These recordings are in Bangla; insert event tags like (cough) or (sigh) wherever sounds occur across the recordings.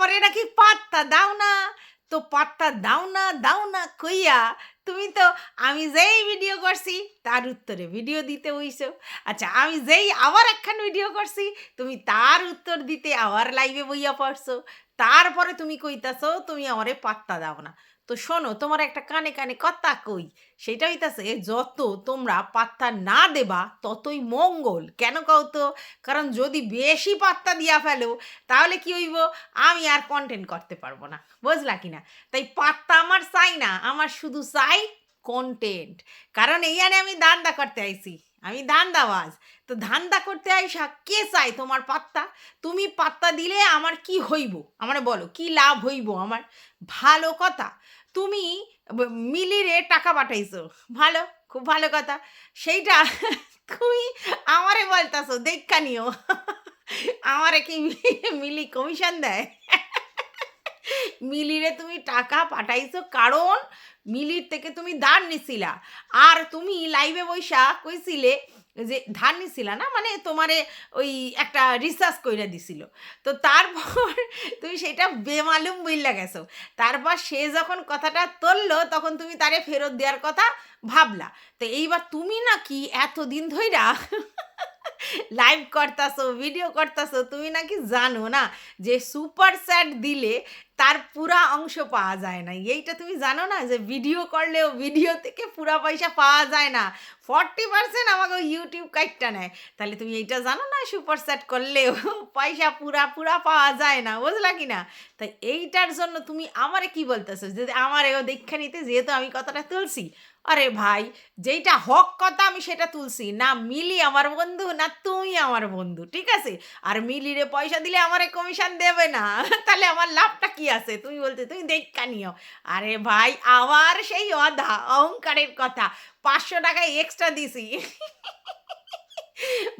আমারে নাকি পাত্তা দাও না। তো পাত্তা দাও না দাও না কইয়া তুমি তো আমি যেই ভিডিও করছি তার উত্তরে ভিডিও দিতে হইছো আচ্ছা আমি যেই আবার একখান ভিডিও করছি তুমি তার উত্তর দিতে আবার লাইভে বইয়া পড়ছো। তারপরে তুমি কইতাছো তুমি আমারে পাত্তা দাও না। তো শোনো, তোমার একটা কানে কানে কথা কই, সেটা হইতাছে যত তোমরা পাত্তা না দেবা ততই মঙ্গল। কেন কও তো? কারণ যদি বেশি পাত্তা দিয়া ফেলো, তাহলে কি হইব? আমি আর কন্টেন্ট করতে পারব না। বুঝলা কি না তাই পাত্তা আমার চাই না, আমার শুধু চাই কন্টেন্ট কারণ এই এইখানে আমি দান্দা করতে আইছি, আমি ধান্দাবাজ। তো ধান্দা করতে আইসা কে চাই তোমার পাত্তা? তুমি পাত্তা দিলে আমার কি হইব? আমার বলো, কি লাভ হইব আমার? ভালো কথা। তুমি মিলিরে টাকা পাঠাইছো। ভালো, খুব ভালো কথা। সেইটা তুমি আমারে বলতাছো, দেখা নিও। আমারে কি মিলি কমিশন দেয়? মিলিরে তুমি টাকা পাঠাইছো কারণ মিলির থেকে তুমি ধার নিছিলা। আর তুমি লাইভে বৈশা কইছিলে যে ধার নিছিলা না মানে তোমারে ওই একটা রিসার্চ কইরা দিছিল। তো তারপর তুমি সেটা বেমালুম বইলা গেছো। তারপর সে যখন কথাটা তুললো, তখন তুমি তারে ফেরত দেওয়ার কথা ভাবলা। তো এইবার তুমি নাকি এতদিন ধইরা লাইভ করতাছো ভিডিও করতাছো, তুমি নাকি জানো না যে সুপার স্যাট দিলে তার পুরা অংশ পাওয়া যায় না। এইটা তুমি জানো না যে ভিডিও করলেও ভিডিও থেকে পুরা পয়সা পাওয়া যায় না। ফর্টি পার্সেন্ট আমাকে ইউটিউব কাইটটা নেয়। তাহলে তুমি এইটা জানো না সুপার স্যাট করলেও পয়সা পুরা পুরা পাওয়া যায় না, বুঝলা কি না তাই এইটার জন্য তুমি আমারে কি বলতেছো? যে আমারেও দীক্ষা নিতে, যেহেতু আমি কথাটা তুলছি আরে ভাই, যেইটা হক কথা আমি সেটা তুলছি। না মিলি আমার বন্ধু, না তুমি আমার বন্ধু, ঠিক আছে? আর মিলিরে পয়সা দিলে আমারে কমিশন দেবে না। (laughs) তাহলে আমার লাভটা কি আছে? তুমি বলতে, তুমি দেখা নিও। আরে ভাই আবার সেই অধা অহংকারের কথা। পাঁচশো টাকায় এক্সট্রা দিছি। (laughs)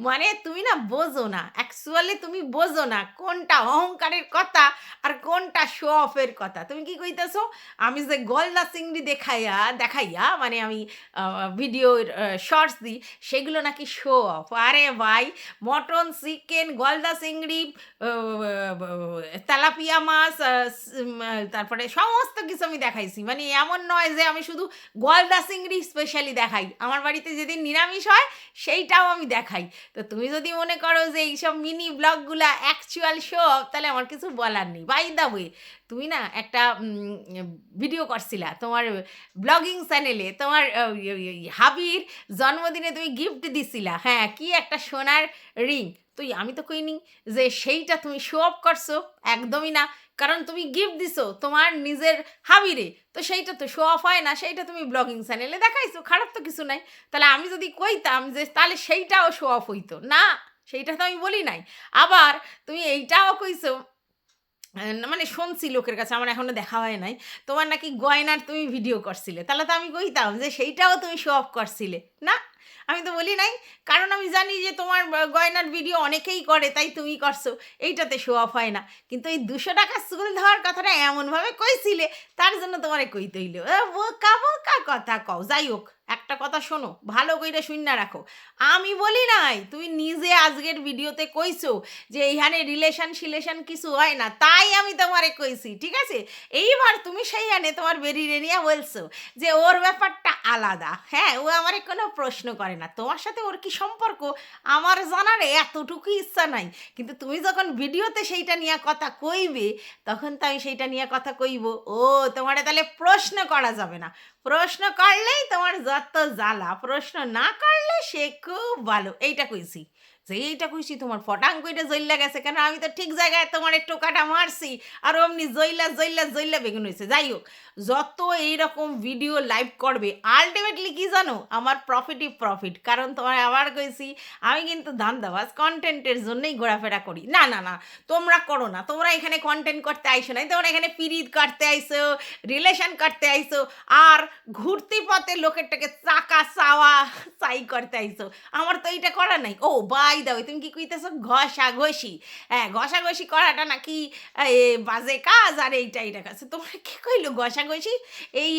মানে তুমি না বোঝো না অ্যাকচুয়ালি তুমি বোঝো না কোনটা অহংকারের কথা আর কোনটা শো অফের কথা। তুমি কি কইতেছো? আমি যে গলদা চিংড়ি দেখাইয়া দেখাইয়া মানে আমি ভিডিওর শর্টস দিই সেগুলো নাকি শো অফ আরে ভাই, মটন চিকেন গলদা চিংড়ি তেলাপিয়া মাছ তারপরে সমস্ত কিছু আমি দেখাইছি। মানে এমন নয় যে আমি শুধু গলদা চিংড়ি স্পেশালি দেখাই। আমার বাড়িতে যেদিন নিরামিষ হয়, সেইটাও আমি দেখাই। তো তুমি যদি মনে করো যে এইসব মিনি ব্লগগুলা অ্যাকচুয়াল শো তাহলে আমার কিছু বলার নেই। বাই দা ওয়ে তুমি না একটা ভিডিও করছিলা তোমার ব্লগিং চ্যানেলে তোমার হাবির জন্মদিনে তুমি গিফট দিছিলা। হ্যাঁ কি একটা সোনার রিং তুই, আমি তো কইনি যে সেইটা তুমি শো অফ করছ, একদমই না। কারণ তুমি গিফট দিছো তোমার নিজের হাবিরে। তো সেইটা তো শো অফ হয় না, সেইটা তুমি ব্লগিং চ্যানেলে দেখাইছো, খারাপ তো কিছু নাই। তাহলে আমি যদি কইতাম যে তাহলে সেইটাও শো অফ হইতো। না, সেইটা তো আমি বলি নাই। আবার তুমি এইটাও কইছো মানে শুনছি লোকের কাছে, আমার এখনও দেখা হয় নাই। তোমার নাকি গয়নার তুমি ভিডিও করছিলে। তাহলে তো আমি কইতাম যে সেইটাও তুমি শো অফ করছিলে। না আমি তো বলি নাই, কারণ আমি জানি যে তোমার গয়নার ভিডিও অনেকেই করে, তাই তুমি করছ। এইটাতে শো অফ হয় না। কিন্তু এই দুশো টাকা চুল দেওয়ার কথাটা এমনভাবে কইছিলে, তার জন্য তোমারে কইতে হইল। বোকা বোকা কথা কও। যাই হোক। একটা কথা শোনো, ভালো কইরা শুন না রাখো। আমি বলি নাই, তুমি নিজে আজকের ভিডিওতে কইছো যে এইখানে রিলেশন সিলেশন কিছু হয় না, তাই আমি তোমারে কইছি, ঠিক আছে? এইবার তুমি সেইখানে তোমার বেরিয়ে নিয়ে বলছো যে ওর ব্যাপারটা আলাদা। হ্যাঁ ও আমারে কোনো প্রশ্ন করে না। তোমার সাথে ওর কি সম্পর্ক? আমার জানার এতটুকু ইচ্ছা নাই। কিন্তু তুমি যখন ভিডিওতে সেইটা নিয়ে কথা কইবে, তখন তো আমি সেইটা নিয়ে কথা কইব। ও, তোমারে তাহলে প্রশ্ন করা যাবে না। প্রশ্ন করলেই তোমার যত জ্বালা প্রশ্ন না করলে সে খুব ভালো। এইটা কইছি। যে কইছি তোমার ফটাং কইটা জইল্লা গেছে কেন? আমি তো ঠিক জায়গায় তোমার টোকাটা মারছি। আর অমনি জইলা জইলা জইলা বেগুন হয়েছে যাই হোক, যত এইরকম ভিডিও লাইভ করবে আলটিমেটলি কি জানো? আমার প্রফিটই প্রফিট কারণ তোমার আবার কইছি, আমি কিন্তু ধান্দাবাজ কন্টেন্টের জন্যই ঘোরাফেরা করি। না না না, তোমরা করো না। তোমরা এখানে কন্টেন্ট করতে আইসো নাই। তোমরা এখানে পিরিত কাটতে আইসো রিলেশন কাটতে আইসো, আর ঘুরতি পথে লোকেরটাকে চাকা চাওয়া, চাই করতে আইসো। আমার তো এইটা করা নাই। ও বাই বাই দাও, তুমি কি কইতেছো? ঘষাঘষি। হ্যাঁ ঘষাঘষি করাটা নাকি বাজে কাজ আর এইটা এইটা কাজ তোমরা কি কইলো ঘষাঘষি? এই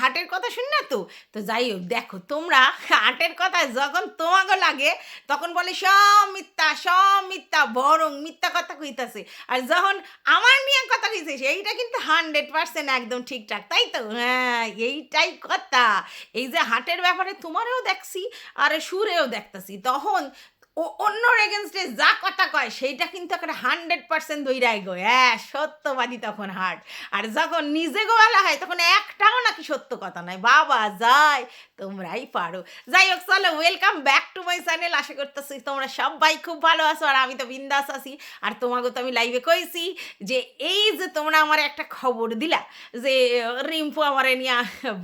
হাটের কথা শুন না তো? তো যাই হোক, দেখো, তোমরা হাটের কথা যখন তোমাকে লাগে, তখন বলে, সব মিথ্যা সব মিথ্যা, বরং মিথ্যা কথা কইতাছে। আর যখন আমার নিয়ে কথা কইছে, সেইটা কিন্তু হান্ড্রেড পার্সেন্ট একদম ঠিকঠাক, তাই তো? হ্যাঁ এইটাই কথা। এই যে হাটের ব্যাপারে তোমারেও দেখছি, আর সুরেও দেখতাছি। তখন ও অন্যর এগেনস্টে যা কথা কয়, সেইটা কিন্তু একটা হান্ড্রেড পার্সেন্ট দৈরাই গো। হ্যাঁ সত্যবাদী তখন হার্ট আর যখন নিজে গোয়ালা হয়, তখন একটাও নাকি সত্য কথা নয়। বাবা যায় তোমরাই পারো। যাই হোক, চলো welcome back to my channel আশা করতেছি তোমরা সবাই খুব ভালো আছো, আর আমি তো বিন্দাস আছি। আর তোমাকে তো আমি লাইভে কইছি যে, এই যে তোমরা আমার একটা খবর দিলা যে, রিম্পু আমারে নিয়ে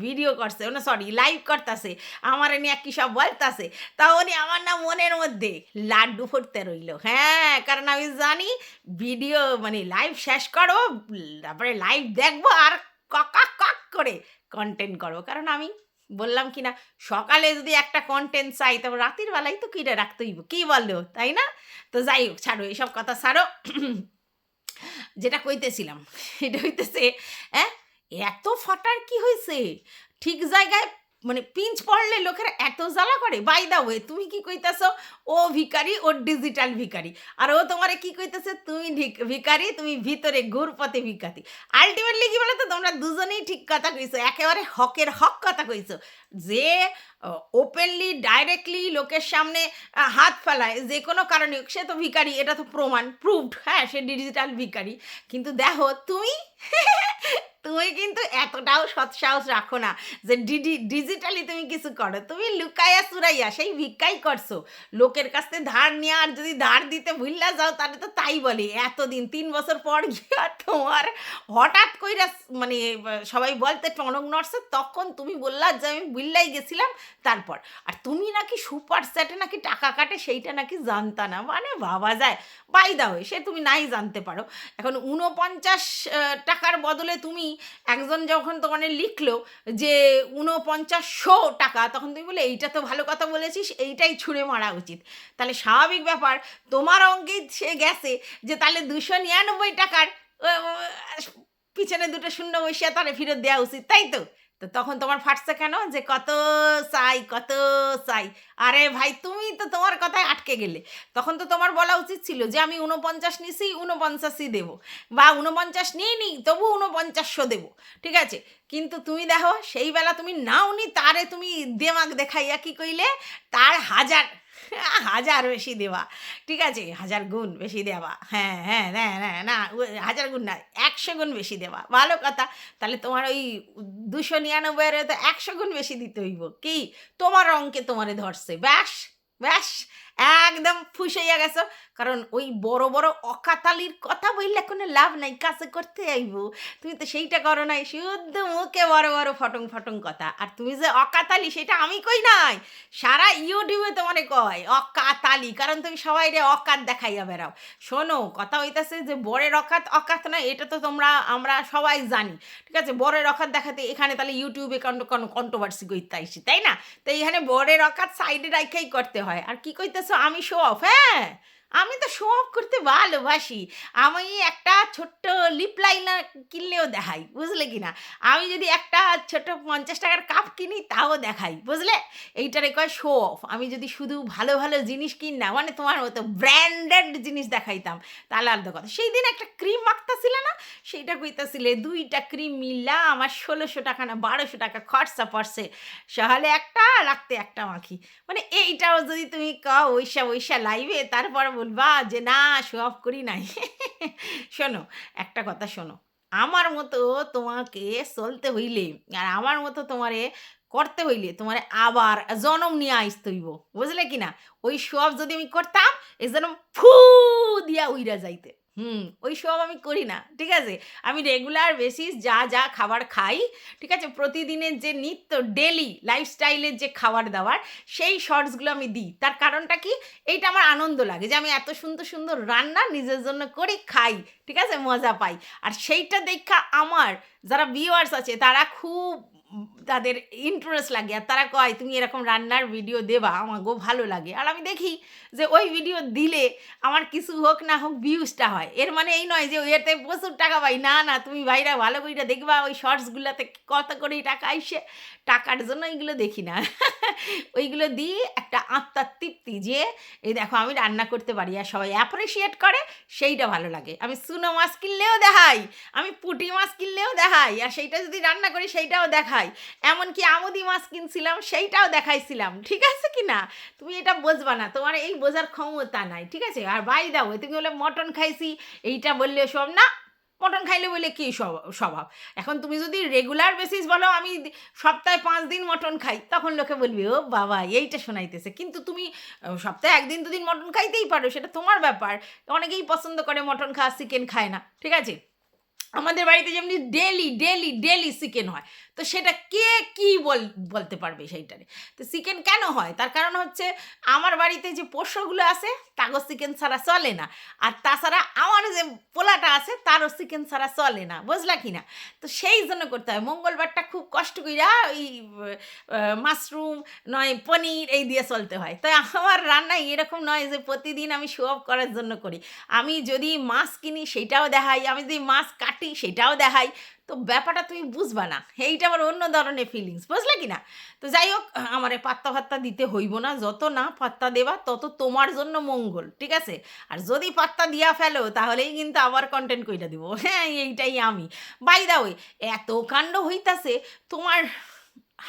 ভিডিও করছে না সরি লাইভ করতেছে, আমারে নিয়ে কি সব বলতাছে, তা উনি আমার না মনের মধ্যে লাড্ডু ফুটতে রইল। হ্যাঁ কারণ আমি জানি ভিডিও মানে লাইভ শেষ করো, তারপরে লাইভ দেখব, আর ককা কক করে কন্টেন্ট করো কারণ আমি বললাম কি না, সকালে যদি একটা কন্টেন্ট চাই, তবে রাতের বেলায় তো কিনে রাখতে হইব? কি বলল তাই না? তো যাই হোক, ছাড়ো, এইসব কথা ছাড়ো। যেটা কইতেছিলাম এটা হইতেছে হ্যাঁ এত ফটার কি হয়েছে ঠিক জায়গায় মানে পিঞ্চ পড়লে লোকেরা এত জ্বালা করে। বাই দা ওয়ে তুমি কি কইতাছো? ও ভিকারি ও ডিজিটাল ভিকারি আর ও তোমারে কি কইতেছে? তুমি ভিকারি তুমি ভিতরে ঘুরপথে ভিকাতি আলটিমেটলি কি বলে তো তোমরা দুজনেই ঠিক কথা কইছো। একেবারে হকের হক কথা কইছো। যে ওপেনলি ডাইরেক্টলি লোকের সামনে হাত ফেলায়, যে কোনো কারণে সে তো ভিকারি এটা তো প্রমাণ প্রুভড হ্যাঁ সে ডিজিটাল ভিকারি কিন্তু দেখো, তুমি (laughs) তুমি কিন্তু এতটাও সৎসাহস রাখো না যে ডিডি ডিজিটালি তুমি কিছু করো। তুমি লুকাইয়া চুরাইয়া সেই ভিক্ষাই করছ। লোকের কাছ থেকে ধার নিয়ে আর যদি ধার দিতে ভুললা যাও, তাহলে তো তাই বলে। এতদিন, তিন বছর পর গিয়া তোমার হঠাৎ কইরা মানে সবাই বলতে টনক নড়ছে, তখন তুমি বললা যে আমি ভুললাই গেছিলাম তারপর, আর তুমি নাকি সুপার সেটে নাকি টাকা কাটে সেইটা নাকি জানতা না? মানে ভাবা যায়। বাই দাও সে তুমি নাই জানতে পারো। এখন উনপঞ্চাশ টাকার বদলে তুমি একজন যখন তোমার লিখলো যে উনপঞ্চাশশো টাকা, তখন তুমি বলে এইটা তো ভালো কথা বলেছিস, এইটাই ছুঁড়ে মারা উচিত। তাহলে স্বাভাবিক ব্যাপার, তোমার অঙ্কে সে গেছে যে তাহলে দুশো নিরানব্বই টাকার পিছনে দুটো শূন্য বসিয়া তাহলে ফেরত দেওয়া উচিত, তাই তো? তো তখন তোমার ফাটছে কেন? যে কত চাই কত চাই আরে ভাই, তুমি তো তোমার কথায় আটকে গেলে। তখন তো তোমার বলা উচিত ছিল যে আমি উনপঞ্চাশ নিছি উনপঞ্চাশই দেবো। বা উনপঞ্চাশ নিয়ে নিই, তবু উনপঞ্চাশশো দেবো। ঠিক আছে? কিন্তু তুমি দেখো, সেই বেলা তুমি নাও নি তারে তুমি দেমাগ দেখাইয়া কি কইলে? তার হাজার (laughs) হাজার বেশি দেওয়া। ঠিক আছে? হাজার গুণ বেশি দেওয়া। হ্যাঁ হ্যাঁ হ্যাঁ হ্যাঁ না হাজার গুণ না, একশো গুণ বেশি দেওয়া। ভালো কথা। তাহলে তোমার ওই দুশো নিরানব্বইয়ের তো একশো গুণ বেশি দিতে হইব। কি? তোমার অঙ্কে তোমারে ধরছে। ব্যাস ব্যাস। একদম ফুসাইয়া গেছো। কারণ ওই বড় বড় অকাতালির কথা বললে কোনো লাভ নাই কাছে করতে আইব। তুমি তো সেইটা করো নাই, শুদ্ধ মুখে বড় বড় ফটং ফটং কথা। আর তুমি যে অকাতালি, সেটা আমি কই নাই? সারা ইউটিউবে তোমারে কয়, অকাতালি। কারণ তুমি সবাই রে অকাত দেখাইয়া বেড়াও। শোনো, কথা হইতাছে যে বরের অকাত অকাত না এটা তো তোমরা, আমরা সবাই জানি। ঠিক আছে, বরের অকাত দেখাতে এখানে তাহলে ইউটিউবে কোনো কন্ট্রোভার্সি করতে আইসি তাই না? তো এইখানে বরের অকাত সাইডে রাখাই করতে হয়। আর কি কইতেছো আমি শো অফ হ্যাঁ আমি তো শো অফ করতে ভালোবাসি। আমি একটা ছোট্ট লিপ লাইনার কিনলেও দেখাই, বুঝলে কি না আমি যদি একটা ছোট পঞ্চাশ টাকার কাপ কিনি, তাও দেখাই, বুঝলে? এইটারে কয় শো অফ আমি যদি শুধু ভালো ভালো জিনিস কিন না মানে তোমার মতো ব্র্যান্ডেড জিনিস দেখাইতাম, তাহলে আলাদা কথা। সেই দিন একটা ক্রিম মাখতেছিলে না? সেইটা কইতাছিলে, দুইটা ক্রিম মিললা আমার ষোলোশো টাকা না বারোশো টাকা খরচা পড়ছে। সকালে একটা রাখতে একটা মাখি। মানে এইটাও যদি তুমি কও, ওইসা ওইসা লাইভে তারপর বলবা যে, না শো অফ করি নাই। (laughs) শোনো, একটা কথা শোনো। আমার মতো তোমাকে চলতে হইলে আর আমার মতো তোমারে করতে হইলে তোমার আবার জনম নিয়ে আসতে হইব। বুঝলে কি না ওই সব যদি আমি করতাম এই জনম ফু দিয়া উইরা যাইতে। হুম, ওই সব আমি করি না, ঠিক আছে? আমি রেগুলার বেসিস যা যা খাবার খাই, ঠিক আছে? প্রতিদিনের যে নিত্য ডেলি লাইফস্টাইলের যে খাবার দাবার, সেই শর্টসগুলো আমি দিই। তার কারণটা কি? এইটা আমার আনন্দ লাগে যে আমি এত সুন্দর সুন্দর রান্না নিজের জন্য করি, খাই, ঠিক আছে? মজা পাই। আর সেইটা দেখা আমার, যারা ভিউয়ার্স আছে, তারা খুব তাদের ইন্টারেস্ট লাগে আর তারা কয়, তুমি এরকম রান্নার ভিডিও দেবা, আমাকেও ভালো লাগে। আর আমি দেখি যে ওই ভিডিও দিলে আমার কিছু হোক না হোক ভিউজটা হয়। এর মানে এই নয় যে এতে প্রচুর টাকা পাই। না না, তুমি ভাইরা ভালো করে দেখবা, ওই শর্টসগুলোতে কত করে টাকা আইসে। টাকার জন্য এইগুলো দেখি না। (laughs) ওইগুলো দিয়ে একটা আত্মার তৃপ্তি যে, এই দেখো, আমি রান্না করতে পারি। আর সবাই অ্যাপ্রিসিয়েট করে, সেইটা ভালো লাগে। আমি সুনো মাছ কিনলেও দেখাই, আমি পুঁটি মাছ কিনলেও দেখাই, আর সেইটা যদি রান্না করি, সেইটাও দেখাই। এমনকি আমুদি মাছ কিনছিলাম, সেইটাও দেখাইছিলাম, ঠিক আছে কি না? তুমি এটা বুঝবা না, তোমার এই বোঝার ক্ষমতা নাই, ঠিক আছে? আর বাই দাও তুমি বলে মটন খাইছি, এইটা বললে সব না, মটন খাইলে বলে কি স্বভাব? এখন তুমি যদি রেগুলার বেসিস বলো, আমি সপ্তাহে পাঁচ দিন মটন খাই, তখন লোকে বলবি, ও বাবা, এইটা শোনাইতেছে। কিন্তু তুমি সপ্তাহে একদিন দুদিন মটন খাইতেই পারো, সেটা তোমার ব্যাপার। অনেকেই পছন্দ করে মটন খাওয়া চিকেন খায় না, ঠিক আছে? আমাদের বাড়িতে যেমনি ডেলি ডেলি ডেলি চিকেন হয়। তো সেটা কে কি বল, বলতে পারবে সেইটারে তো চিকেন কেন হয়? তার কারণ হচ্ছে আমার বাড়িতে যে পোষ্যগুলো আছে, তাগো চিকেন ছাড়া চলে না। আর তাছাড়া আমার যে পোলাটা আছে, তারও চিকেন ছাড়া চলে না। বুঝলা কি না? তো সেই জন্য করতে হয়। মঙ্গলবারটা খুব কষ্ট কইরা ওই মাশরুম নয়, পনির এই দিয়ে চলতে হয়। তাই আমার রান্নায় এরকম নয় যে প্রতিদিন আমি শো অফ করার জন্য করি। আমি যদি মাছ কিনি, সেটাও দেখাই। আমি যদি মাছ কাটি, সেটাও দেখাই। তো ব্যাপারটা তুমি বুঝবা না। এইটা আমার অন্য ধরনের ফিলিংস বুঝলে কি না তো যাই হোক, আমার পাত্তা ফাত্তা দিতে হইব না, যত না পাত্তা দেবা তত তোমার জন্য মঙ্গল, ঠিক আছে? আর যদি পাত্তা দিয়া ফেলো, তাহলেই কিন্তু আবার কন্টেন্ট কইটা দিব। হ্যাঁ এইটাই আমি। বাই দা এত কাণ্ড হইতাছে, তোমার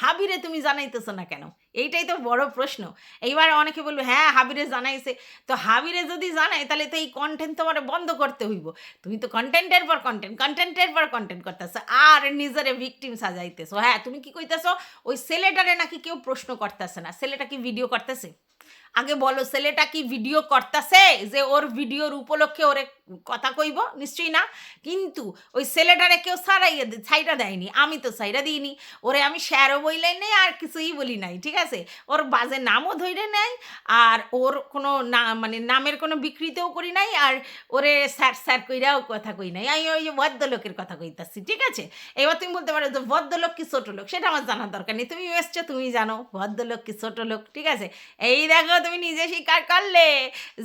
হাবিরে তুমি জানাইতেছো না কেন? এইটাই তো বড় প্রশ্ন। এইবার অনেকে বলবে হ্যাঁ হাবিরে জানাইছে। তো হাবিরে যদি জানাই তাহলে তো এই কন্টেন্ট তোমার বন্ধ করতে হইব। তুমি তো কন্টেন্টের পর কন্টেন্ট কন্টেন্টের পর কন্টেন্ট করতেছো, আর নিজেরে ভিকটিম সাজাইতেছো। হ্যাঁ তুমি কি কইতেছো, ওই ছেলেটারে নাকি কেউ প্রশ্ন করতেছে না। ছেলেটা কি ভিডিও করতেছে? আগে বলো, ছেলেটা কি ভিডিও করতেছে যে ওর ভিডিওর উপলক্ষে ওরে কথা কইব? নিশ্চয়ই না। কিন্তু ওই ছেলেটারে কেউ সারাইয়া ছাইরা দেয়নি। আমি তো ছাইরা দিইনি। ওরে আমি শেয়ারও বইলাই নেই, আর কিছুই বলি নাই, ঠিক আছে? ওর বাজে নামও ধরে নেয় আর ওর কোনো না মানে নামের কোনো বিকৃতিও করি নাই, আর ওরে স্যার স্যার কইরাও কথা কই নাই। আমি ওই ভদ্রলোকের কথা কইতাছি, ঠিক আছে? এবার তুমি বলতে পারো যে ভদ্রলোক কি ছোট লোক সেটা আমার জানার দরকার নেই। তুমি এসছো, তুমি জানো, ভদ্রলোক কি ছোট লোক ঠিক আছে? এই দেখো তুমি নিজে স্বীকার করলে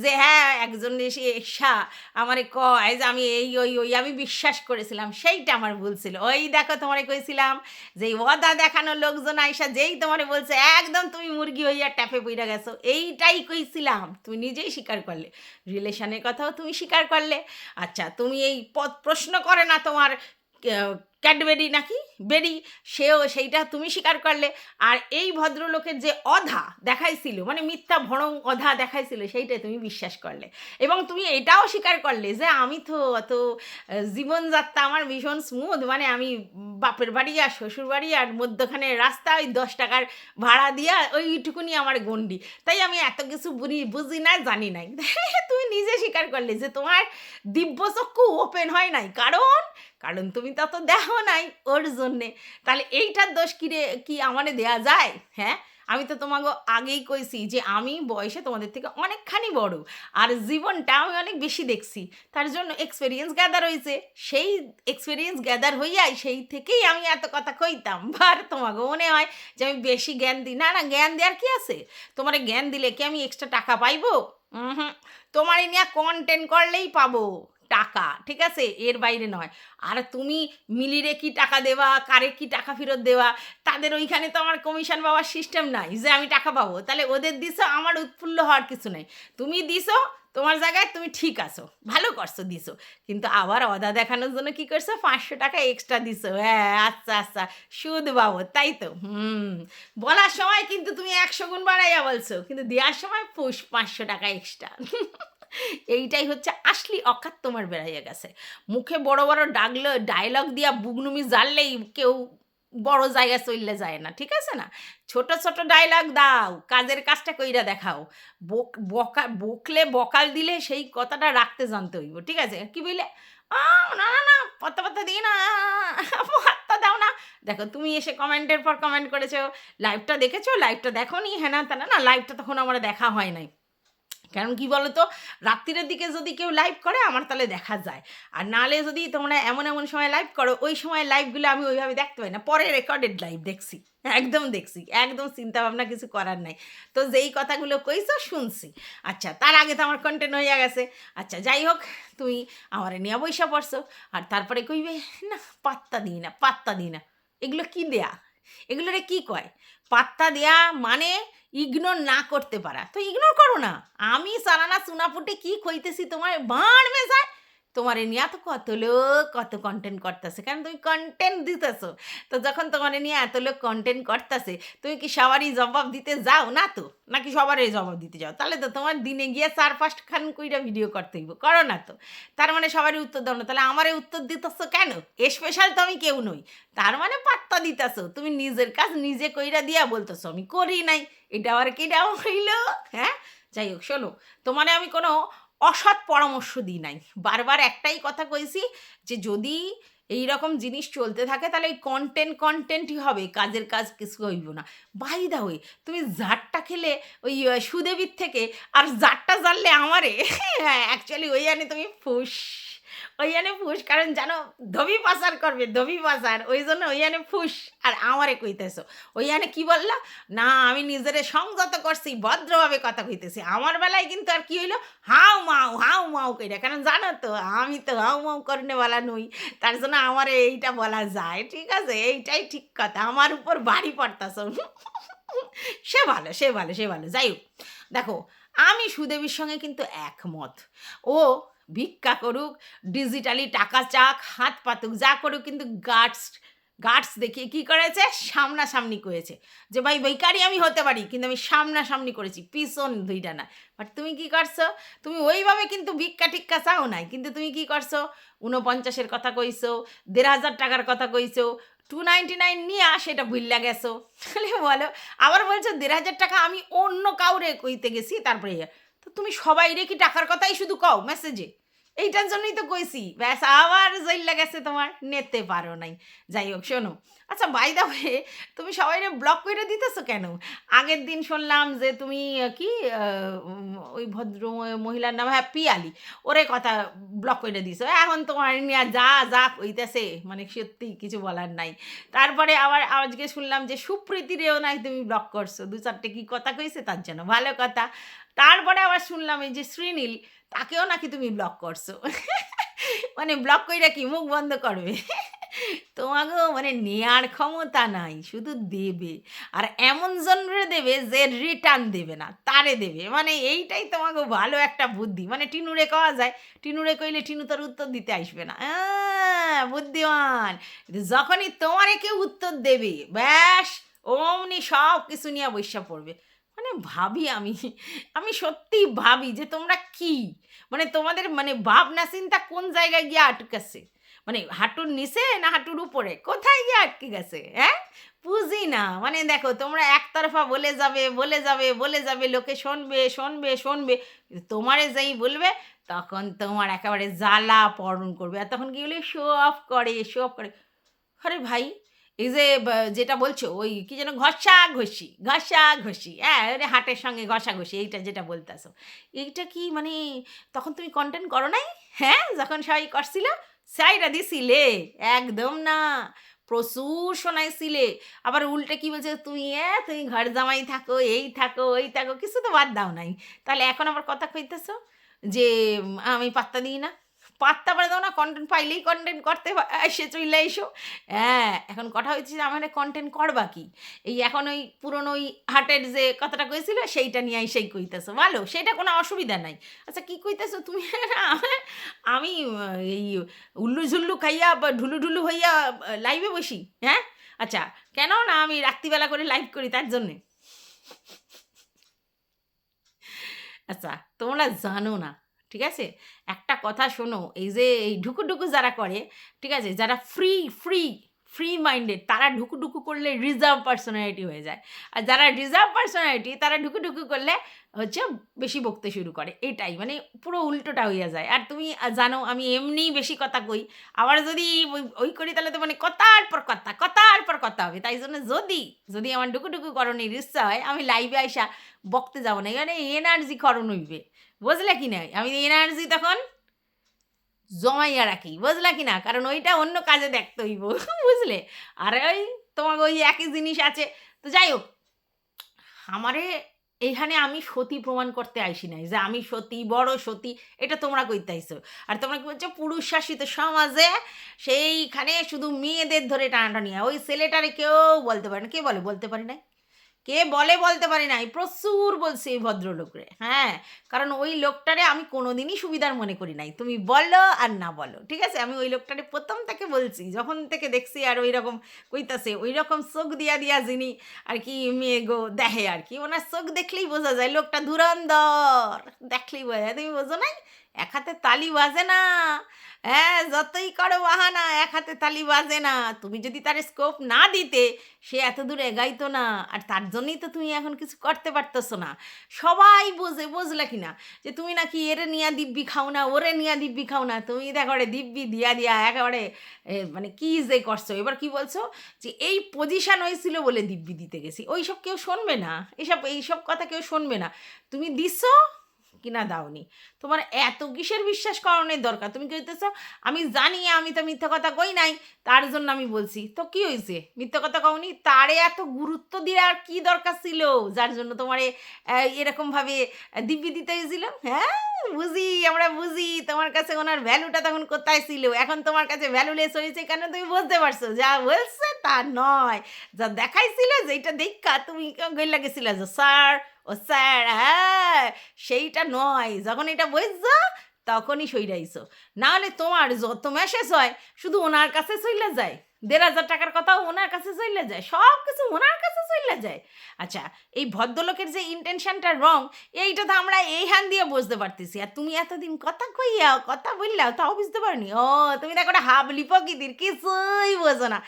যে হ্যাঁ একজন এসে এসা আমারে কয় যে, আমি এই, ওই ওই, আমি বিশ্বাস করেছিলাম। সেইটা আমার ভুল ছিল। ওই দেখো তোমারে কইছিলাম যে ওদা দেখানো লোকজন আইসা যেই তোমারে বলছে, একদম তুমি মুরগি হইয়া ট্যাপে পইরা গেছো। এইটাই কইছিলাম। তুমি নিজেই স্বীকার করলে। রিলেশনের কথাও তুমি স্বীকার করলে। আচ্ছা তুমি এই পদ প্রশ্ন করে না তোমার ক্যাডবেরি নাকি? বেরি, সেও সেইটা তুমি স্বীকার করলে। আর এই ভদ্রলোকের যে অধা দেখাইছিল মানে মিথ্যা ভরং অধা দেখাইছিল সেইটা তুমি বিশ্বাস করলে। এবং তুমি এটাও স্বীকার করলে যে, আমি তো অত জীবনযাত্রা আমার ভীষণ স্মুথ মানে আমি বাপের বাড়ি আর শ্বশুর বাড়ি আর মধ্যখানে রাস্তা, ওই দশ টাকার ভাড়া দিয়া ওইটুকুনি আমার গন্ডি তাই আমি এত কিছু বুঝি বুঝি না জানি নাই। (laughs) তুমি নিজে স্বীকার করলে যে, তোমার দিব্যচক্ষু ওপেন হয় নাই। কারণ কারণ তুমি তত দেখো নাই ওর জন্যে তাহলে এইটার দোষ কি রে, কি আমারে দেয়া যায়? হ্যাঁ? আমি তো তোমাকে আগেই কইছি যে আমি বয়সে তোমাদের থেকে অনেকখানি বড়। আর জীবনটা আমি অনেক বেশি দেখছি। তার জন্য এক্সপিরিয়েন্স গ্যাদার হয়েছে সেই এক্সপিরিয়েন্স গ্যাদার হইয়াই সেই থেকেই আমি এত কথা কইতাম। আর তোমাকে মনে হয় যে আমি বেশি জ্ঞান দিই। না না, জ্ঞান দেওয়ার কি আছে? তোমার জ্ঞান দিলে কি আমি এক্সট্রা টাকা পাইবো? হুম হুম। তোমার নিয়ে কন্টেন্ট করলেই পাবো। টাকা, ঠিক আছে? এর বাইরে নয়। আর তুমি মিলিরে কি টাকা দেওয়া, কারে কি টাকা ফেরত দেওয়া, তাদের ওইখানে তো আমার কমিশন পাওয়ার সিস্টেম নাই যে আমি টাকা পাবো। তাহলে ওদের দিছো, আমার উৎফুল্ল হওয়ার কিছু নেই। তুমি দিছো, তোমার জায়গায় তুমি ঠিক আছো, ভালো করছ, দিছো। কিন্তু আবার অদা দেখানোর জন্য কি করছ? পাঁচশো টাকা এক্সট্রা দিছো। হ্যাঁ আচ্ছা আচ্ছা সুদ বাবদ, তাই তো? হুম। বলার সময় কিন্তু তুমি একশো গুণ বাড়াইয়া বলছো, কিন্তু দেওয়ার সময় পুষ পাঁচশো টাকা এক্সট্রা এইটাই হচ্ছে আসলি অকাত তোমার বেড়াইয়া গেছে। মুখে বড় বড় ডাকলো ডায়লগ দিয়া বুগনুমি জানলেই কেউ বড় জায়গা চললে যায় না ঠিক আছে না? ছোট ছোট ডায়লগ দাও কাজের কাজটা কইরা দেখাও। বক বকা বকলে বকাল দিলে সেই কথাটা রাখতে জানতে হইব ঠিক আছে? কি বললে আ, না না না পাত্তা দিই না পাত্তা দাও না। দেখো তুমি এসে কমেন্টের পর কমেন্ট করেছ লাইভটা দেখেছ? লাইভটা দেখো নি হ্যাঁ না তা না লাইভটা তখন আমার দেখা হয় নাই। কারণ কি বলো তো রাত্রিরের দিকে যদি কেউ লাইভ করে, আমার তাহলে দেখা যায়। আর নালে যদি তোমরা এমন এমন সময় লাইভ করো, ওই সময় লাইভগুলো আমি ওইভাবে দেখতে পাই না। পরে রেকর্ডেড লাইভ দেখছি, একদম দেখছি, একদম চিন্তা ভাবনা কিছু করার নাই। তো যেই কথাগুলো কইছো, শুনছি। আচ্ছা তার আগে তো আমার কন্টেন্ট হয়ে গেছে। আচ্ছা যাই হোক, তুমি আমার নিয়ে বৈশা পড়ছো। আর তারপরে কইবে, না, পাত্তা দিই না, পাত্তা দিই না। এগুলো কি দেয়া? এগুলোরে কি কয়? পাত্তা দেয়া মানে ইগনোর না করতে পারা। তো ইগনোর করো না। আমি সারানা সুনাপুটে কি কইতেছি তোমার বাঁড় মেজায়? তোমার নিয়ে তো কত লোক কত কন্টেন্ট করতেছে? কারণ তুমি কন্টেন্ট দিতেছো? তো যখন তোমার নিয়ে এত লোক কন্টেন্ট করতেছে, তুমি কি সবারই জবাব দিতে যাও না তো? নাকি সবারই জবাব দিতে যাও? তাহলে তো তোমার দিনে গিয়ে চার পাঁচ খান কইরা ভিডিও করতে হইব। করো না তো। তার মানে সবারই উত্তর দাও না। তাহলে আমারে উত্তর দিতেছো কেন? স্পেশাল তো আমি কেউ নই। তার মানে পাত্তা দিতেছো। তুমি নিজের কাজ নিজে কইরা দিয়া বলতেছো, আমি করি নাই। এটা আবার কেটা হইল? হ্যাঁ? যাই হোক, শোনো। তোমারে আমি কোনো অসৎ পরামর্শ দিই নাই। বারবার একটাই কথা কইছি যে, যদি এই রকম জিনিস চলতে থাকে, তাহলে এই কন্টেন্ট কন্টেন্টই হবে, কাজের কাজ কিছু হইব না। বাই দা ওই তুমি জারটা খেলে ওই সুদেবীর থেকে, আর জারটা জানলে আমারে? (laughs) অ্যাকচুয়ালি ওই আনে তুমি ফুস। ওই আনে ফুস, কারণ জানো, ধবি পাচার করবে, ধবি পাচার। ওই জন্য ওই আনে ফুস, আর আমারে কইতেছো। ওই আনে কি বললা? না, আমি নিজেরে সংযত করছি, ভদ্রভাবে কথা কইতেছি। আমার বেলায় কিন্তু আর কি হইল? হাউ মাউ হাউ মাউ কইরা, কারণ জানো তো, আমি তো হাউ মাউ করনেওয়ালা নই। তার জন্য আমার এইটা বলা যায়, ঠিক আছে? এইটাই ঠিক কথা। আমার উপর বাড়ি পড়তাছ। (laughs) সে ভালো সে ভালো সে ভালো। যাই হোক, দেখো, আমি সুদেবীর সঙ্গে কিন্তু একমত। ও ভিক্ষা করুক ডিজিটালি টাকা চাক, হাত পাতুক, যা করুক, কিন্তু গার্ডস গার্ডস দেখিয়ে কী করেছে? সামনাসামনি করেছে। যে ভাই বৈকারি আমি হতে পারি, কিন্তু আমি সামনাসামনি করেছি, পিছন দুইটা না। বাট তুমি কি করছ? তুমি ওইভাবে কিন্তু ভিক্ষা টিক্কা চাও নাই, কিন্তু তুমি কি করছ? উনপঞ্চাশের কথা কইছো, দেড় হাজার টাকার কথা কইছো টু নাইনটি নাইন নিয়ে সেটা ভুললা গেছো। তাহলে বলো, আবার বলছো দেড় হাজার টাকা আমি অন্য কাউরে কইতে গেছি, তারপরে। তো তুমি সবাই রে কি টাকার কথাই শুধু কও মেসেজে এইটার জন্যই তো কইছি। ব্যাস, আবার জইল্লা গেছে তোমার। নেতে পারো নাই। যাই হোক, শোনো। আচ্ছা বাই দা হয়ে তুমি সবাই ব্লক করে দিতেছো কেন? আগের দিন শুনলাম যে তুমি কি ওই ভদ্র মহিলার নাম হ্যাঁ পিয়ালি। ওরে কথা ব্লক করে দিছো। এখন তোমার নিয়ে যা যা কইতেছে মানে সত্যি কিছু বলার নাই। তারপরে আবার আজকে শুনলাম যে সুপ্রীতিরেও নাই তুমি ব্লক করছ। দু চারটে কি কথা কইছে তার জন্য। ভালো কথা। তারপরে আবার শুনলাম এই যে শ্রীনীল তাকেও নাকি তুমি ব্লক করছ। মানে ব্লক কইরা কি মুখ বন্ধ করবে? তোমাকেও মানে নেয়ার ক্ষমতা নাই শুধু দেবে। আর এমন জনরে দেবে যে রিটার্ন দেবে না তারে দেবে। মানে এইটাই তোমাকে ভালো একটা বুদ্ধি। মানে টিনুরে কওয়া যায় টিনুরে কইলে টিনু তোর উত্তর দিতে আসবে না। আহ, বুদ্ধিমান। যখনই তোমারে কেউ উত্তর দেবে ব্যাস অমনি সব কিছু নিয়ে বৈশা পড়বে। মানে ভাবি আমি আমি সত্যি ভাবি যে তোমরা কি? মানে তোমাদের মানে ভাবনা চিন্তা কোন জায়গায় গিয়ে আটকাছে? মানে হাঁটুর নিচে না হাঁটুর উপরে? কোথায় গিয়ে আটকে গেছে হ্যাঁ? বুঝি না। মানে দেখো, তোমরা একতরফা বলে যাবে বলে যাবে বলে যাবে, লোকে শুনবে শুনবে শুনবে। তোমারে যেই বলবে, তখন তোমার একেবারে জ্বালা পরণ করবে। আর তখন কি বলে শো অফ করে শো অফ করে। আরে ভাই এই যে যেটা বলছো, ওই কি যেন ঘষা ঘষি ঘষা ঘষি হ্যাঁ হাটের সঙ্গে ঘষা ঘষি এইটা যেটা বলতেছো। এইটা কি মানে তখন তুমি কন্টেন্ট করো নাই? হ্যাঁ যখন সবাই করছিল, সাইরা দিছিলে, একদম না, প্রচুর শোনাইছিলে। আবার উল্টে কি বলছে তুই এ, তুমি ঘর জামাই থাকো, এই থাকো, ওই থাকো, কিছু তো বাদ দাও নাই। তাহলে এখন আবার কথা কইতেছো যে আমি পাত্তা দিই না। পাত্তা পারে দাও না কন্টেন্ট পাইলেই কন্টেন্ট করতে এসে চলে এসো। হ্যাঁ এখন কথা হচ্ছে যে, আমার কন্টেন্ট করবা কি? এই এখন ওই পুরনো ওই হাটের যে কথাটা কইছিল, সেইটা নিয়ে সেই কইতেছো। ভালো, সেটা কোনো অসুবিধা নাই। আচ্ছা কি কইতেছো তুমি? (laughs) আমি এই উল্লু ঝুল্লু খাইয়া বা ঢুলু ঢুলু হইয়া লাইভে বসি হ্যাঁ? আচ্ছা কেন না আমি রাত্রিবেলা করে লাইভ করি তার জন্যে? আচ্ছা তোমরা জানো না, ঠিক আছে? একটা কথা শোনো, এই যে এই ঢুকু ঢুকু যারা করে, ঠিক আছে? যারা ফ্রি ফ্রি ফ্রি মাইন্ডেড তারা ঢুকু ঢুকু করলে রিজার্ভ পার্সোনালিটি হয়ে যায়। আর যারা রিজার্ভ পার্সোনালিটি তারা ঢুকু ঢুকু করলে হচ্ছে বেশি বকতে শুরু করে। এটাই মানে পুরো উল্টোটা হইয়া যায়। আর তুমি জানো, আমি এমনিই বেশি কথা কই। আবার যদি ওই- করি, তাহলে তো মানে কথার পর কথা, কথার পর কথা হবে। তাই জন্য যদি যদি আমার ঢুকু ঢুকু করণের ইচ্ছা হয়, আমি লাইভে আইসা বকতে যাব না। এখানে এনার্জি করণ হইবে। বুঝলে কি না আমি এনার্জি তখন জমাইয়া রাখি, বুঝলা কি না? কারণ ওইটা অন্য কাজে দেখতে হইব, (laughs) বুঝলে? আর ওই তোমার ওই একই জিনিস আছে। তো যাই হোক, আমারে এইখানে আমি সতী প্রমাণ করতে আইসি নাই যে আমি সতী, বড় সতী, এটা তোমরা কইতে আইসো আর তোমরা কি বলছো, পুরুষ শাসিত সমাজে সেইখানে শুধু মেয়েদের ধরে টানাটানি। ওই ছেলেটারে কেউ বলতে পারে না। কে বলে? বলতে পারি নাই? কে বলে বলতে পারি নাই, প্রচুর বলছে এই ভদ্রলোকরে হ্যাঁ কারণ ওই লোকটারে আমি কোনোদিনই সুবিধার মনে করি নাই, তুমি বলো আর না বলো, ঠিক আছে? আমি ওই লোকটারে প্রথম থেকে বলছি, যখন থেকে দেখছি আর ওই রকম কইতাছে ওই রকম চোখ দিয়া দিয়া যিনি আর কি মেয়ে গো দেখে আর কি, ওনার চোখ দেখলেই বোঝা যায় লোকটা ধুরন্ধর, দেখলেই বোঝা যায়, তুমি বোঝো নাই? এক হাতে তালি বাজে না। হ্যাঁ যতই করো বাহানা, এক হাতে তালি বাজে না। তুমি যদি তার স্কোপ না দিতে, সে এত দূর এগাইতো না। আর তার জন্যই তো তুমি এখন কিছু করতে পারতেছো না। সবাই বোঝে, বুঝলে কি না? যে তুমি নাকি এরে নিয়া দিব্যি খাও না, ওরে নিয়া দিব্যি খাও না। তুমি একেবারে দিব্যি, দিয়া দিয়া, একেবারে মানে কি যে করছ? এবার কি বলছো? যে এই পজিশন হয়েছিল বলে দিব্যি দিতে গেছি। ওইসব কেউ শুনবে না। এইসব এইসব কথা কেউ শুনবে না। তুমি দিছো কিনা দাওনি। তোমার এত কিসের বিশ্বাস করানোর দরকার? তুমি কইতেছ আমি জানি, আমি তো মিথ্যা কথা কই নাই, তার জন্য আমি বলছি। তো কি হয়েছে মিথ্যা কথা কওনি? তারে এত গুরুত্ব দিয়ে আর কি দরকার ছিল? যার জন্য তোমার এরকম এরকমভাবে দিব্যি দিতে হয়েছিল? হ্যাঁ? বুঝি, আমরা বুঝি, তোমার কাছে ওনার ভ্যালুটা তখন কোথায় ছিল? এখন তোমার কাছে ভ্যালুলেস হয়েছে কেন তুমি বুঝতে পারছ? যা বলছে তা নয়। যা দেখাইছিল যেটা দেখা, তুমি গইলা গেছিল যে স্যার ও স্যার হ্যাঁ সেইটা নয়। যখন এটা বুঝছ তখনই সইরাইছো নাহলে তোমার যত মেসেজ হয়, শুধু ওনার কাছে চলে যায়। দেড় হাজার টাকার কথাও ওনার কাছে চলে যায় সব কিছু ওনার কাছে চলে যায়। আচ্ছা এই ভদ্রলোকের যে ইন্টেনশনটা রং এইটা তো আমরা এই হ্যান দিয়ে বুঝতে পারতেছি। আর তুমি এতদিন কথা কইয়াও, কথা বললাও, তাও বুঝতে পারনি। ও, তুমি দেখো একটা হাবলি প্রকৃতির কিছুই বোঝো না।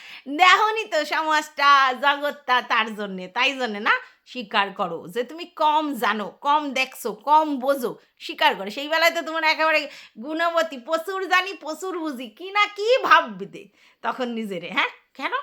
দেখনি তো সমাজটা, জগৎটা তার জন্যে, তাই জন্যে না? স্বীকার করো যে তুমি কম জানো, কম দেখছ, কম বোঝো, স্বীকার করো। সেই বেলায় তো তোমার একেবারে গুণবতী, প্রচুর জানি, প্রচুর বুঝি, কি না কি ভাববে তখন নিজেরে হ্যাঁ? কেন?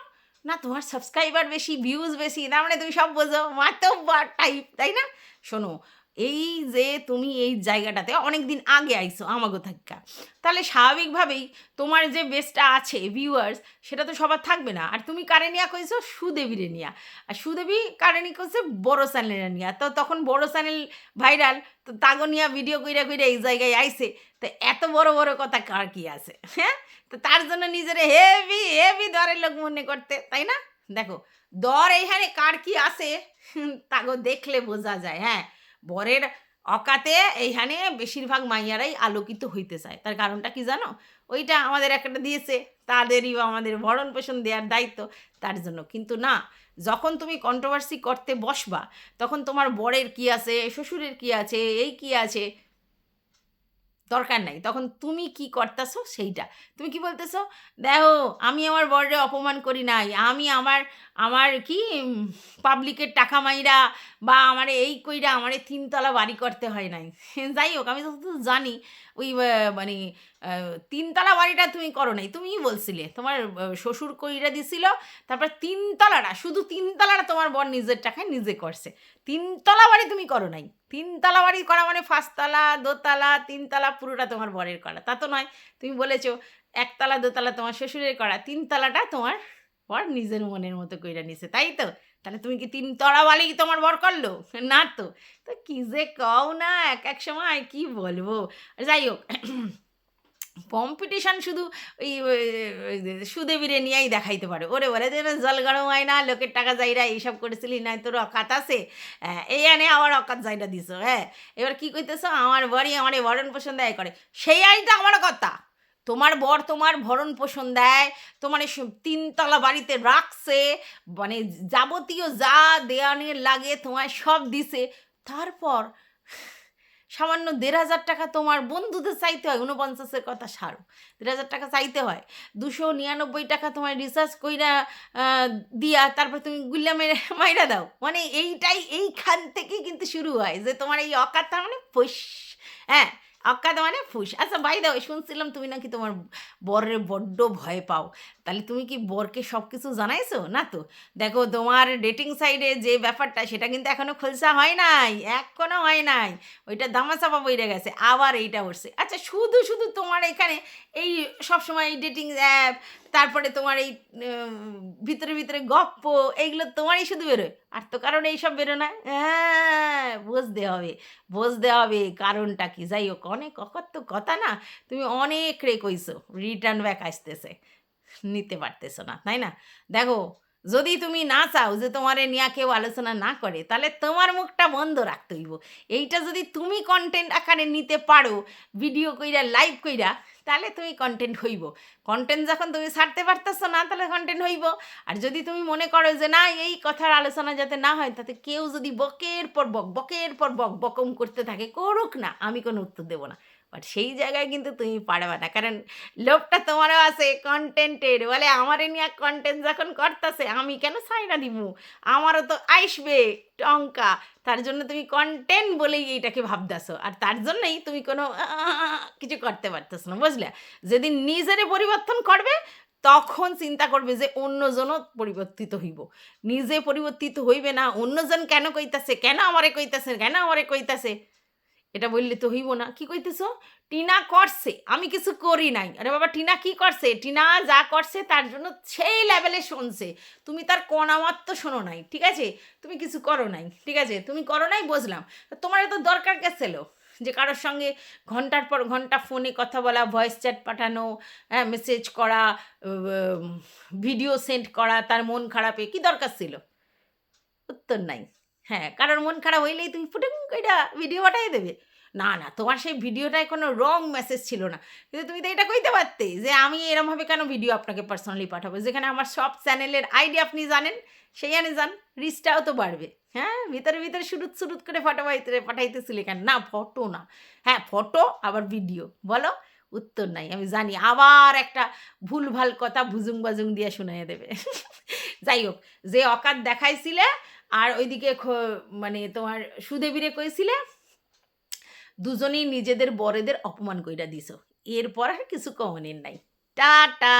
না, তোমার সাবস্ক্রাইবার বেশি ভিউজ বেশি না মানে তুমি সব বোঝো, মাতব্বার টাইপ তাই না? শোনো এই যে তুমি এই জায়গাটাতে অনেক দিন আগে আইছো, আমাগো থাকা তাহলে স্বাভাবিকভাবেই তোমার যে বেসটা আছে ভিউয়ার্স সেটা তো সবার থাকবে না। আর তুমি কারে নিয়া কইছো সুদেবীরে নিয়া। আর সুদেবী কারে নিয়ে কইছে বড় চ্যানেলে নিয়া। তো তখন বড় চ্যানেল ভাইরাল তো তাগো নিয়া ভিডিও কইরা কইরা এই জায়গায় আইছে। তো এত বড় বড় কথা কার কি আছে? হ্যাঁ? তো তার জন্য নিজেরে হেভি হেভি দরের লোক মনে করতে, তাই না? দেখো, দর এইখানে কার কি আছে? তাগো দেখলে বোঝা যায় হ্যাঁ? বরের অকাতে এইখানে বেশিরভাগ মাইয়ারাই আলোকিত হইতে চায়। তার কারণটা কি জানো? ওইটা আমাদের একটা দিয়েছে, তাদেরই আমাদের ভরণ পোষণ দেওয়ার দায়িত্ব, তার জন্য। কিন্তু না, যখন তুমি কন্ট্রোভার্সি করতে বসবা, তখন তোমার বরের কি আছে, শ্বশুরের কি আছে, এই কি আছে দরকার নাই। তখন তুমি কি করতেছো সেইটা। তুমি কি বলতেছো, দেখো, আমি আমার বরের অপমান করি নাই। আমি আমার আমার কি পাবলিকের টাকা মাইরা বা আমার এই কইরা আমার তিনতলা বাড়ি করতে হয় নাই। যাই হোক, আমি তো জানি ওই মানে তিনতলা বাড়িটা তুমি করো নাই, তুমিই বলছিলে। তোমার শ্বশুর কইরা দিছিল, তারপর তিনতলাটা, শুধু তিনতলাটা তোমার বর নিজের টাকায় নিজে করছে। তিনতলা বাড়ি তুমি করো নাই। তিনতলা বাড়ি করা মানে ফার্স্টতলা দোতলা, তিনতলা পুরোটা তোমার বরের করা। তা তো নয়। তুমি বলেছ, একতলা, দোতলা তোমার শ্বশুরের করা, তিনতলাটা তোমার বর নিজের মনের মতো কইরা নিছে, তাই তো? তাহলে তুমি কি তিনতলা বাড়ি কি তোমার বর করল? না তো। তো কি যে কও না এক এক সময় কি বলব? যাই হোক কম্পিটিশন শুধু ওই সুদেবীরে নিয়েই দেখাইতে পারে। ওরে বলে যে জল গরম হয় না লোকের টাকা যাইরা এইসব করেছিলি নাই তোর অকাত আছে? হ্যাঁ, এই আনে আমার অকাত যাইটা দিছ হ্যাঁ। এবার কি কইতেছো? আমার বড়ি আমার ভরণ পোষণ দেয় করে। সেই আইনটা আমার কথা। তোমার বর তোমার ভরণ পোষণ দেয়, তোমার তিনতলা বাড়িতে রাখছে মানে যাবতীয় যা দেয়ানের লাগে তোমায় সব দিছে। তারপর সামান্য দেড় হাজার টাকা তোমার বন্ধুদের চাইতে হয় উনপঞ্চাশের কথা সারো। দেড় হাজার টাকা চাইতে হয়, দুশো নিরানব্বই টাকা তোমার রিচার্জ কইরা দিয়া তারপর তুমি গুল্লা (laughs) মাইরা দাও। মানে এইটাই এইখান থেকে কিন্তু শুরু হয় যে তোমার এই অকাত তার মানে পৈশ হ্যাঁ অকাত মানে ফুস। আচ্ছা বাই দাও শুনছিলাম তুমি নাকি তোমার বরের বড্ড ভয় পাও। তাহলে তুমি কি বরকে সব কিছু জানাইছো? না তো? দেখো, তোমার ডেটিং সাইডে যে ব্যাপারটা, সেটা কিন্তু এখনও খোলসা হয় নাই এখনও হয় নাই। ওইটা দামাচাপা বইরে গেছে, আবার এইটা উঠছে আচ্ছা শুধু শুধু তোমার এখানে এই সবসময় ডেটিং অ্যাপ তারপরে তোমার এই ভিতরে ভিতরে গপ্প, এইগুলো তোমারই শুধু বেরোয়। আর তো কারণ এইসব বেরো না। হ্যাঁ বুঝতে হবে বুঝতে হবে কারণটা কি। যাই হোক, অনেক অকথ্য কথা না। তুমি অনেক রে কইছো রিটার্ন ব্যাক আসতেছে। নিতে পারতেছো না, তাই না? দেখো যদি তুমি না চাও যে তোমারে নিয়ে কেউ আলোচনা না করে, তাহলে তোমার মুখটা বন্ধ রাখতে হইব। এইটা যদি তুমি কন্টেন্ট আকারে নিতে পারো ভিডিও কইরা লাইভ কইরা, তাহলে তুমি কন্টেন্ট হইব। কন্টেন্ট যখন তুমি ছাড়তে পারতেছো না, তাহলে কন্টেন্ট হইব। আর যদি তুমি মনে করো যে না, এই কথার আলোচনা যাতে না হয়, তাতে কেউ যদি বকের পর বক, বকের পর বক, বকম করতে থাকে, করুক না, আমি কোনো উত্তর দেবো না। বাট সেই জায়গায় কিন্তু তুমি পারবে না। কারণ লোভটা তোমারও আছে কন্টেন্টের বলে আমার নিয়ে কন্টেন্ট যখন করতেছে, আমি কেন সাইনা দিব আমারও তো আসবে টঙ্কা। তার জন্য তুমি কন্টেন্ট বলেই এইটাকে ভাবতেছো। আর তার জন্যই তুমি কোনো কিছু করতে পারতেছো না, বুঝলে? যেদিন নিজেরে পরিবর্তন করবে, তখন চিন্তা করবে যে অন্যজনও পরিবর্তিত হইব। নিজে পরিবর্তিত হইবে না, অন্যজন কেন কইতাছে, কেন আমারে কইতাছে, কেন আমারে কইতাছে? এটা বললে তো হইব না। কি কইতেছ? টিনা করছে, আমি কিছু করি নাই। আরে বাবা, টিনা কি করছে? টিনা যা করছে তার জন্য সেই লেভেলে শুনছে। তুমি তার কণামাত্র শোনো নাই, ঠিক আছে? তুমি কিছু করো নাই, ঠিক আছে? তুমি করো নাই, বুঝলাম। তোমার তো দরকার গেছিল যে কারোর সঙ্গে ঘণ্টার পর ঘণ্টা ফোনে কথা বলা ভয়েস চ্যাট পাঠানো হ্যাঁ মেসেজ করা ভিডিও সেন্ড করা, তার মন খারাপে, কি দরকার ছিল? উত্তর নাই। হ্যাঁ কারোর মন খারাপ হইলেই তুমি ফুটুং কইরা ভিডিও পাঠাই দেবে। না না, তোমার সেই ভিডিওটায় কোনো রং মেসেজ ছিল না। কিন্তু তুমি তো এটা কইতে পারতে যে আমি এরমভাবে কেন ভিডিও আপনাকে পার্সোনালি পাঠাবো? যেখানে আমার সব চ্যানেলের আইডি আপনি জানেন, সেইখানে যান রিচটাও তো বাড়বে। হ্যাঁ ভিতরে ভিতরে শুরুত শুরুত করে ফটো পাইতে, পাঠাইতেছিলে কেন? না ফটো না। হ্যাঁ ফটো আবার ভিডিও বলো, উত্তর নাই, আমি জানি। আবার একটা ভুলভাল কথা ভুজুং বাজুং দিয়ে শুনিয়ে দেবে। (laughs) যাই হোক, যে অকাত দেখাইছিলে আর ওইদিকে মানে তোমার সুদেবীরে কইছিলে, দুজনেই নিজেদের বরেদের অপমান কইরা দিছ। এরপর আর কিছু কমনের নাই। টাটা!